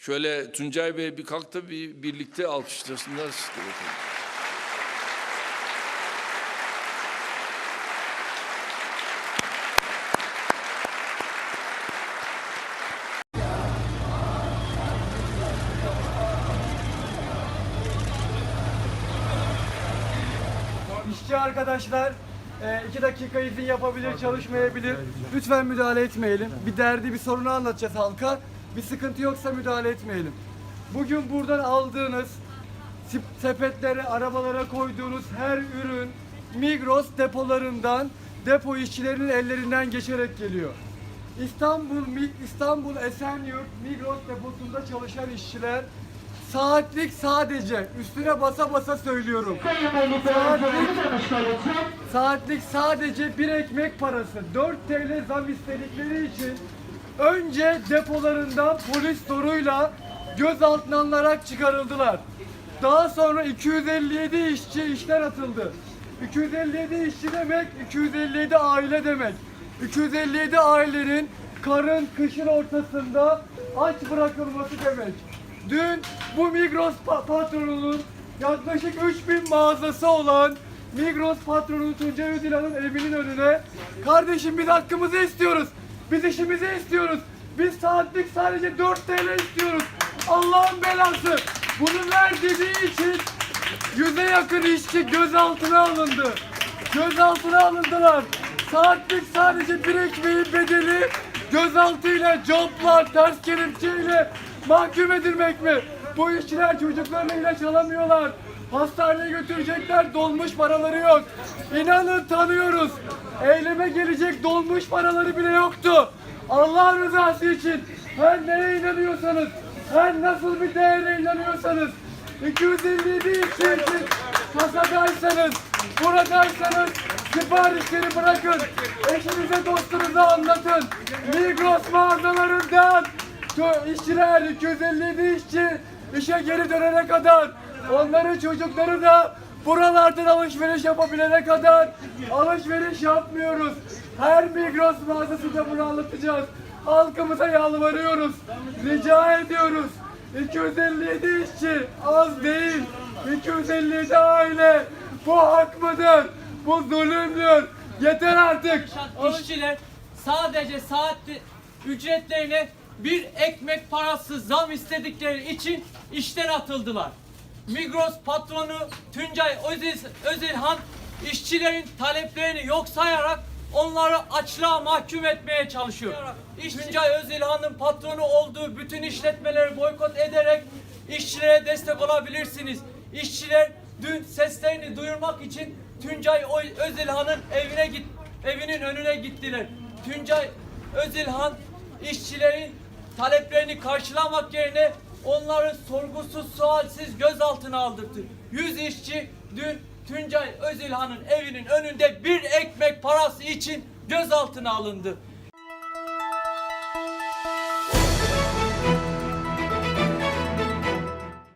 Şöyle Tuncay Bey bir kalk da bir birlikte alkışlasınlar de bakalım. İşçi arkadaşlar e, iki dakika izin yapabilir, çalışmayabilir. Lütfen müdahale etmeyelim. Bir derdi, bir sorunu anlatacağız halka. Bir sıkıntı yoksa müdahale etmeyelim. Bugün buradan aldığınız sepetlere, arabalara koyduğunuz her ürün Migros depolarından, depo işçilerinin ellerinden geçerek geliyor. İstanbul İstanbul Esenyurt Migros deposunda çalışan işçiler saatlik sadece üstüne basa basa söylüyorum. Saatlik, saatlik sadece bir ekmek parası 4 TL zam istedikleri için önce depolarından polis soruyla gözaltına alınarak çıkarıldılar. Daha sonra 257 işçi işten atıldı. 257 işçi demek 257 aile demek. 257 ailenin karın kışın ortasında aç bırakılması demek. Dün bu Migros pa- patronunun yaklaşık 3000 mağazası olan Migros patronu Tuncay Ödilan'ın evinin önüne kardeşim biz hakkımızı istiyoruz. Biz işimizi istiyoruz. Biz saatlik sadece 4 TL istiyoruz. Allah'ın belası. Bunu ver dediği için yüze yakın işçi gözaltına alındı. Gözaltına alındılar. Saatlik sadece bir ekmeğin bedeli gözaltıyla, copla, ters kelepçeyle mahkum edilmek mi? Bu işçiler çocuklarına ilaç alamıyorlar. Hastaneye götürecekler dolmuş paraları yok. İnanın tanıyoruz. Eyleme gelecek dolmuş paraları bile yoktu. Allah rızası için her neye inanıyorsanız, her nasıl bir değere inanıyorsanız 257 işçi için kasadaysanız, buradaysanız siparişleri bırakın. Eşinize dostunuza anlatın. Migros mağazalarından işçiler 257 işçi işe geri dönene kadar onların çocukları da buralardan alışveriş yapabilene kadar alışveriş yapmıyoruz. Her Migros mağazasında bunu anlatacağız. Halkımıza yalvarıyoruz. Rica ediyoruz. 257 işçi az değil. 257 aile. Bu hak mıdır? Bu zulümdür. Yeter artık. İşçiler sadece saat ücretlerine bir ekmek parası zam istedikleri için işten atıldılar. Migros patronu Tuncay Özel, Özelhan işçilerin taleplerini yok sayarak onları açlığa mahkum etmeye çalışıyor. İş Tuncay Özelhan'ın patronu olduğu bütün işletmeleri boykot ederek işçilere destek olabilirsiniz. İşçiler dün seslerini duyurmak için Tuncay Ö- Özelhan'ın evine git evinin önüne gittiler. Tuncay Özelhan işçilerin taleplerini karşılamak yerine onları sorgusuz sualsiz gözaltına aldırdı. 100 işçi dün Tuncay Özilhan'ın evinin önünde bir ekmek parası için gözaltına alındı.